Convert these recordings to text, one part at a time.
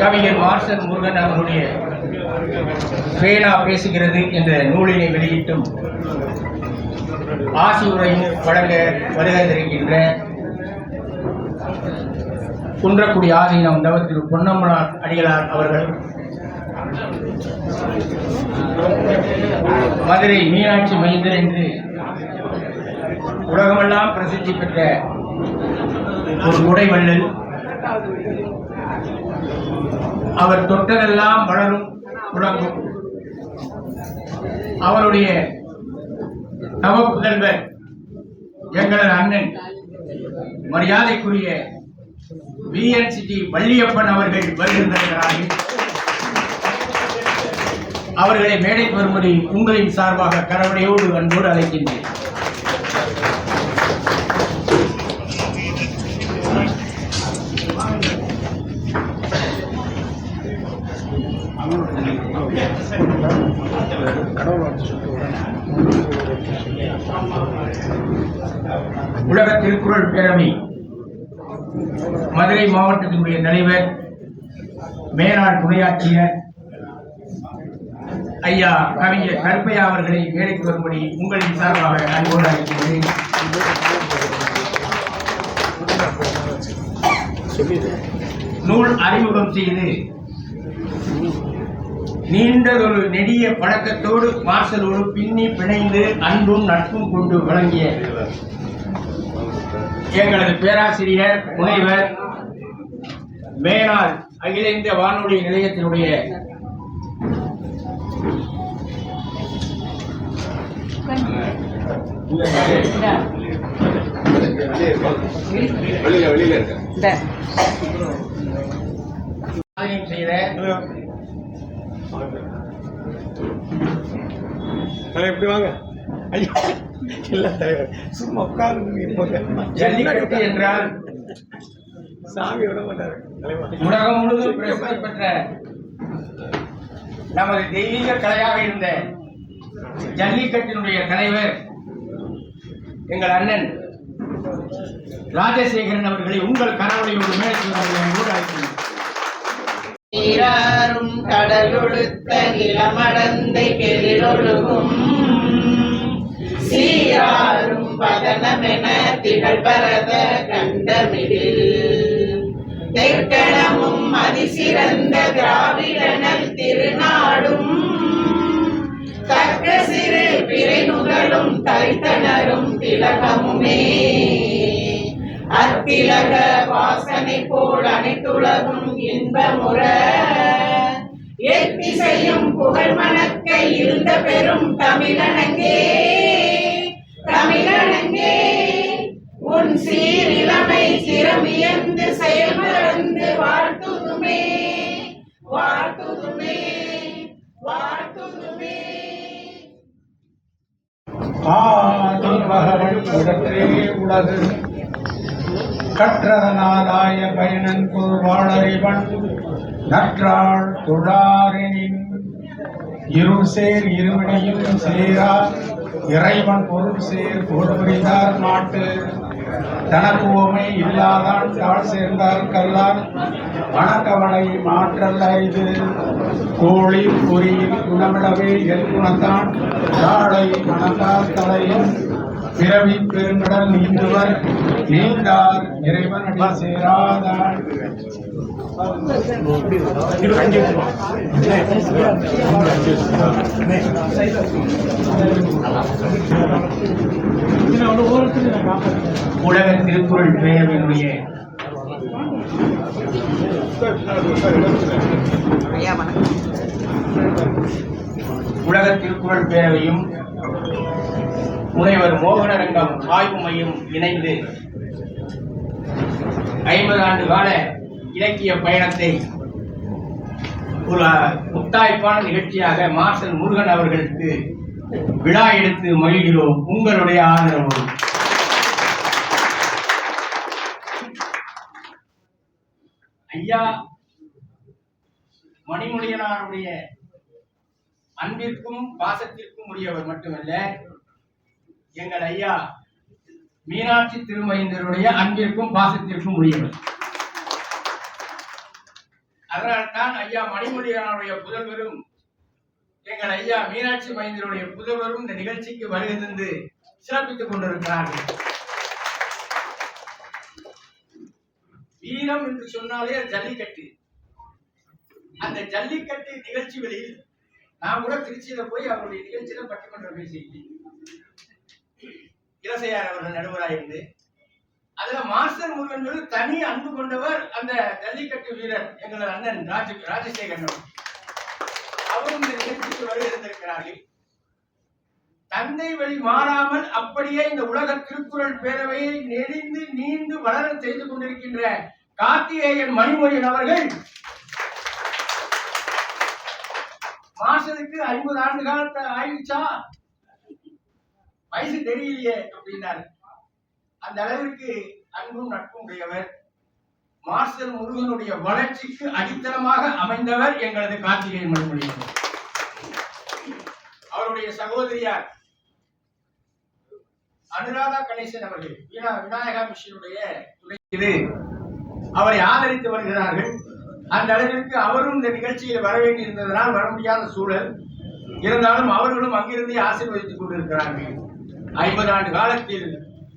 கவிஞர் மார்சல் முருகன் அவர்களுடைய பேனா பேசுகிறது என்ற நூலினை வெளியிட்டும் ஆசி உரையும் வழங்க வருகை குன்றக்குடி ஆதீனம் நவத்திரு பொன்னம்மனார் அடிகளார் அவர்கள். மதுரை மீனாட்சி மைந்தர் என்று உலகமெல்லாம் பிரசித்தி பெற்ற ஒரு உடைவள்ளல். அவர் தொட்டதெல்லாம் வளரும் முழங்கும் அவருடைய நவ புதல்வர் எங்களது அண்ணன் மரியாதைக்குரிய விஎன்சிடி வள்ளியப்பன் அவர்கள் வருகின்றார்கள் அவர்களை மேடை வரும்படி உங்களின் சார்பாக கரவடையோடு அன்போடு அழைக்கின்றேன். உலக திருக்குறள் பேரவை மதுரை மாவட்டத்தினுடைய தலைவர் மேலாண் துணையாட்சியர் ஐயா கவிஞர் கருப்பையா அவர்களை வேலைக்கு வரும்படி உங்களின் சார்பாக அன்போடு அழைக்கின்றேன். நூல் அறிமுகம் செய்து நீண்டதொரு நெடிய பழக்கத்தோடு மார்சலோடு பின்னி பிணைந்து அன்பும் நட்பும் கொண்டு வழங்கிய எங்களது பேராசிரியர் முனைவர் மேனாள் அகில இந்திய வானொலி நிலையத்தினுடைய செய்த தலைவர் இப்படி வாங்க. ஐயோ இல்ல தலைவர் சும்மா உட்கார்ந்து ஜல்லிக்கட்டு என்றால் சாமி விட மாட்டாரு உலகம் முழுவதும் பிரசித்தி பெற்ற நமது தெய்வீக கலையாக இருந்த ஜல்லிக்கட்டினுடைய தலைவர் எங்கள் அண்ணன் ராஜசேகரன் அவர்களை உங்கள் கனவுடையோடு மேற்கு அழைக்கிறேன் நீராறும் கடலொடுத்த நிலமடந்தை கெளிரொழுகும் சீராறும் பதனமென திகழ்பரத கண்டமிடில் தெற்கணமும் அதிசிறந்த திராவிடனல் திருநாடும். தக்க சிறு பிறைநுகளும் தரித்தனரும் திலகமுமே. அத்திலக வாசனை போல் அனைத்துலகும் இன்பமுற எத்திசையும் புகழ் மணக்கை இருந்த பெரும் தமிழனங்கே. தமிழனங்கே உன் சீரிழமை சிறமியந்து செயல்மறந்து வாழ்த்துதுமே. வாழ்த்துதுமே வாழ்த்துதுமே. ஆ உடற்றே உலகு. கற்றதனாலாய பயனன் வாழறிவன் நற்றாள் தொழாரெனின். இருள் சேர் இருவினையும் சேரா இறைவன் பொருள் சேர் பொருள்புரிந்தார் மாட்டு. தனக்குவமை இல்லாதான் தாழ் சேர்ந்தார் கல்லார். வணக்கவளை மாற்றல் அரிது கோழி பொறியில் குணமிடவே எல் குணத்தான். தாழை மணந்தார் தலையும் பிறவி பெருங்கடல் நீந்துவர் நீந்தார் இறைவன் அடி சேராதார் உலக திருக்குறள் பேரவையினுடைய உலக திருக்குறள் பேரவையும் முனைவர் மோகனரங்கம் ஆய்வு மையம் இணைந்து ஐம்பது ஆண்டு கால இலக்கிய பயணத்தை ஒரு முத்தாய்ப்பான நிகழ்ச்சியாக மார்ஷல் முருகன் அவர்களுக்கு விழா எடுத்து மகிழ்கிறோம். உங்களுடைய ஆதரவு. ஐயா மணிமுடியனாருடைய அன்பிற்கும் பாசத்திற்கும் உரியவர் மட்டுமல்ல எங்கள் ஐயா மீனாட்சி திருமயந்தருடைய அன்பிற்கும் பாசத்திற்கும் உரியவர். அதனால்தான் ஐயா மணிமொழியானுடைய புதல்வரும் எங்கள் ஐயா மீனாட்சி மைந்தருடைய புதல்வரும் இந்த நிகழ்ச்சிக்கு வருகை தந்து சிறப்பித்துக் கொண்டிருக்கிறார்கள். வீரம் என்று சொன்னாலே ஜல்லிக்கட்டு. அந்த ஜல்லிக்கட்டு நிகழ்ச்சிகளில் நான் கூட திருச்சியில போய் அவருடைய நிகழ்ச்சியில பட்டிமன்றம் பேசியிருக்கேன். சிவசையார் அவர்கள் நடுவராயிருந்து அதுல மாஸ்டர் முருகன் மீது தனி அன்பு கொண்டவர் அந்த ஜல்லிக்கட்டு வீரர் எங்களது அண்ணன் ராஜ ராஜசேகரன் அவரும் இந்த நிகழ்ச்சிக்கு வருகை இருந்திருக்கிறார்கள். தந்தை வழி மாறாமல் அப்படியே இந்த உலக திருக்குறள் பேரவையை நெறிந்து நீண்டு வளர செய்து கொண்டிருக்கின்ற கார்த்திகேயன் மணிமொழியன் அவர்கள் மாசத்துக்கு ஐம்பது ஆண்டு காலத்தை ஆயிடுச்சா? வயசு தெரியலையே அப்படின்னாரு. அந்த அளவிற்கு அன்பும் நட்பும் உடையவர். மார்சல் முருகனுடைய வளர்ச்சிக்கு அடித்தளமாக அமைந்தவர் எங்களது கார்த்திகேயன் மணிமொழி அவருடைய சகோதரியார் அனுராதா கணேசன் அவர்கள் வீணா விநாயகா மிஷனுடைய துணை அவரை ஆதரித்து வருகிறார்கள். அந்த அளவிற்கு அவரும் இந்த நிகழ்ச்சியில் வர வேண்டியிருந்ததனால் வர முடியாத சூழல். இருந்தாலும் அவர்களும் அங்கிருந்தே ஆசீர்வதித்துக் கொண்டிருக்கிறார்கள். ஐம்பது ஆண்டு காலத்தில்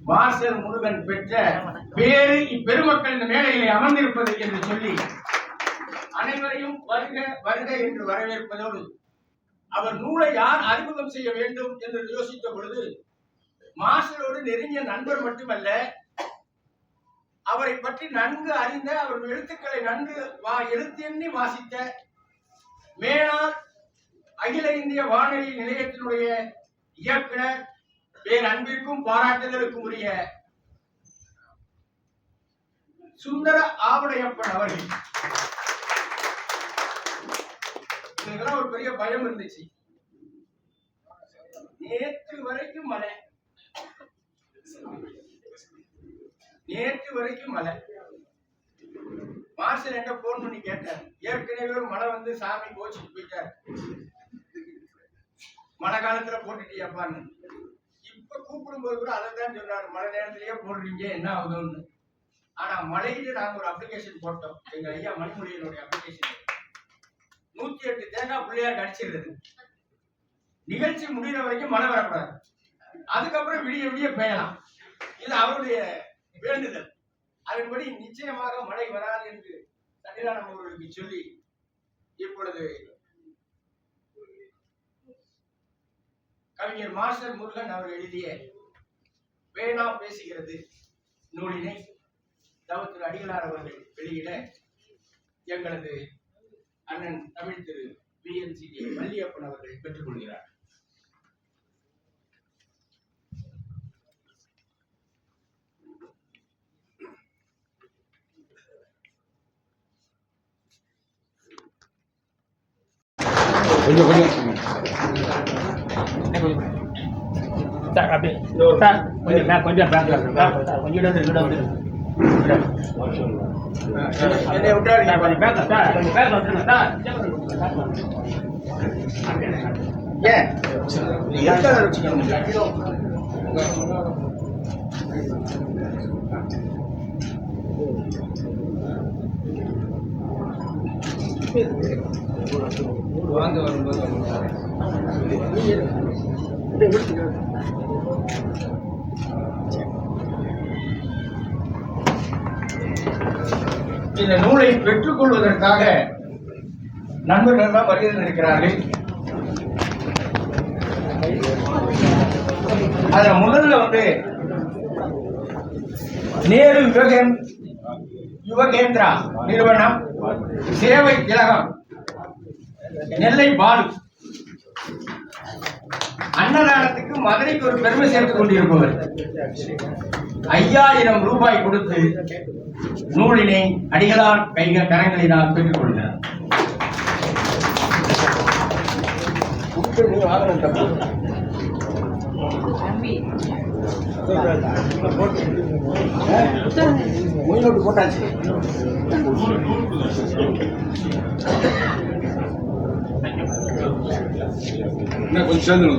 வாசர் முருகன் பெற்ற பேரு இப்பெருமக்கள் இந்த மேடையிலே அமர்ந்திருப்பது என்று சொல்லி அனைவரையும் வருக வருக என்று வரவேற்பதோடு அவர் நூலை யார் அறிமுகம் செய்ய வேண்டும் என்று யோசித்த பொழுது மாஸ்டரோடு நெருங்கிய நண்பர் மட்டுமல்ல அவரை பற்றி நன்கு அறிந்த அவர் எழுத்துக்களை நன்கு வா எழுத்தெண்ணி வாசித்த மேலாள் அகில இந்திய வானொலி நிலையத்தினுடைய இயக்குனர் பேர் அன்பிற்கும் பாராட்டுதலுக்கும் உரிய சுந்தர ஆவடையப்பன் அவர்கள். இதுக்கெல்லாம் ஒரு பெரிய பயம் இருந்துச்சு. நேற்று வரைக்கும் மழை. நேற்று வரைக்கும் மழை. மார்ஷல் என்ன போன் பண்ணி கேட்டார். ஏற்கனவே ஒரு மழை வந்து சாமி கோச்சிட்டு போயிட்டார். மழை காலத்துல போட்டுட்டியாப்பான்னு. கூப்பிடும்போது கூட அதை தான் சொல்றாரு. மழை நேரத்திலேயே போடுறீங்க என்ன ஆகுதுன்னு. ஆனா மழையில நாங்க ஒரு அப்ளிகேஷன் போட்டோம். எங்க ஐயா மணிமொழியினுடைய அப்ளிகேஷன் நூத்தி எட்டு தேங்காய் பிள்ளையார் கடிச்சிருது. நிகழ்ச்சி முடிகிற வரைக்கும் மழை வரக்கூடாது. அதுக்கப்புறம் விடிய விடிய பெய்யலாம். இது அவருடைய வேண்டுதல். அதன்படி நிச்சயமாக மழை வராது என்று சன்னிதானம் அவர்களுக்கு சொல்லி இப்பொழுது கவிஞர் மாஸ்டர் முருகன் அவர் எழுதிய வேணா பேசுகிறது நூலினை தவத்திரு அடிகளார் அவர்கள் வெளியிட எங்களது அண்ணன் Tamil Thiru V. N. C. Valliappan அவர்கள் பெற்றுக்கொள்கிறார் கொஞ்சம் கொஞ்சம். சார் அப்படியே சார் கொஞ்சம் கொஞ்சம் கொஞ்சம் சார் ஏன் வாங்க வரும்போது இந்த நூலை பெற்றுக்கொள்வதற்காக நண்பர்கள் எல்லாம் வருகை இருக்கிறார்கள். அதுல முதல்ல வந்து நேரு யுவகேன் யுவகேந்திரா நிறுவனம் சேவை திலகம் நெல்லை பாலு. அன்னதானத்துக்கு மதுரைக்கு ஒரு பெருமை சேர்த்துக் கொண்டிருப்பவர் ஐயாயிரம் ரூபாய் கொடுத்து நூலினை அடிகளார் கைக கரங்களினால் பெற்றுக் கொள்கிறார் போட்டாச்சு இன்னும் கொஞ்சம் சேர்ந்து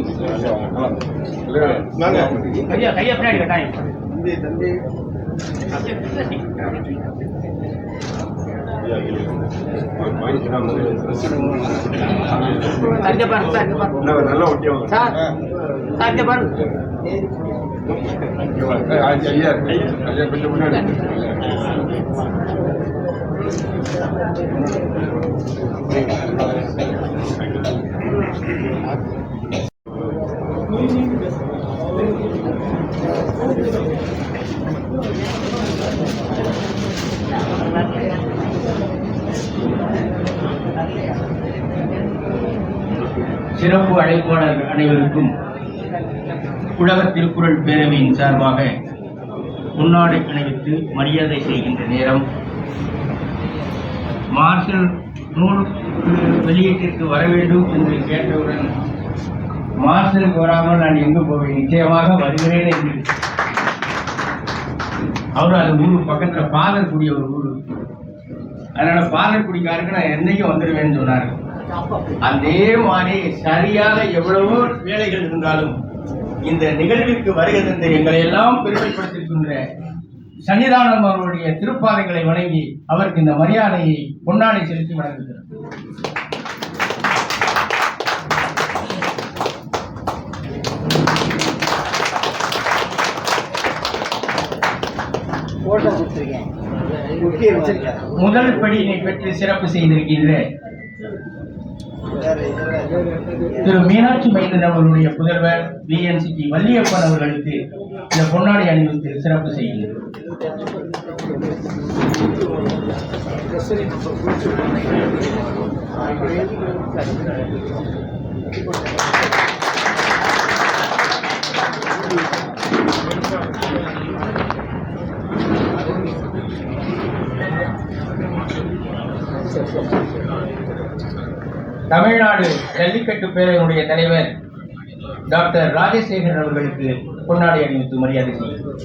கையை கையை பின்னாடி கட்டாயம் தம்பி தம்பி நல்லா ஒட்டி சார் சார் பாருங்க ஐயா ஐயா கொஞ்சம் முன்னாடி சிறப்பு அழைப்பாளர் அனைவருக்கும் உலக திருக்குறள் பேரவையின் சார்பாக முன்னாடை அணிவித்து மரியாதை செய்கின்ற நேரம். மார்ஷல் நூல் வெளியீட்டிற்கு வர வேண்டும் என்று கேட்டவுடன் மாஸ்டர் வராமல் நான் எங்கு போவேன்? நிச்சயமாக வருகிறேன் என்று. அவர் அது ஊர் பக்கத்தில் பாதற்குடிய ஒரு ஊர். அதனால பாதற்குடிக்காருக்கு நான் என்னைக்கும் வந்துடுவேன்னு சொன்னார். அதே மாதிரி சரியாக எவ்வளவோ வேலைகள் இருந்தாலும் இந்த நிகழ்விற்கு வருகை தந்த எங்களை எல்லாம் பெருமைப்படுத்திருக்கின்ற சன்னிதானம் அவருடைய திருப்பாதைகளை வணங்கி அவருக்கு இந்த மரியாதையை பொன்னாடை செலுத்தி வணங்குகிறோம் முதல் படியினை பெற்று சிறப்பு செய்திருக்கின்ற திரு மீனாட்சி மைந்தன் அவர்களுடைய புதல்வர் பிஎன்சிடி வள்ளியப்பன் அவர்களுக்கு இந்த பொன்னாடி அணிவித்து சிறப்பு செய்கின்றோம் தமிழ்நாடு ஜல்லிக்கட்டு பேரவையினுடைய தலைவர் டாக்டர் ராஜசேகரன் அவர்களுக்கு பொன்னாடை அணிவித்து மரியாதை செய்யும்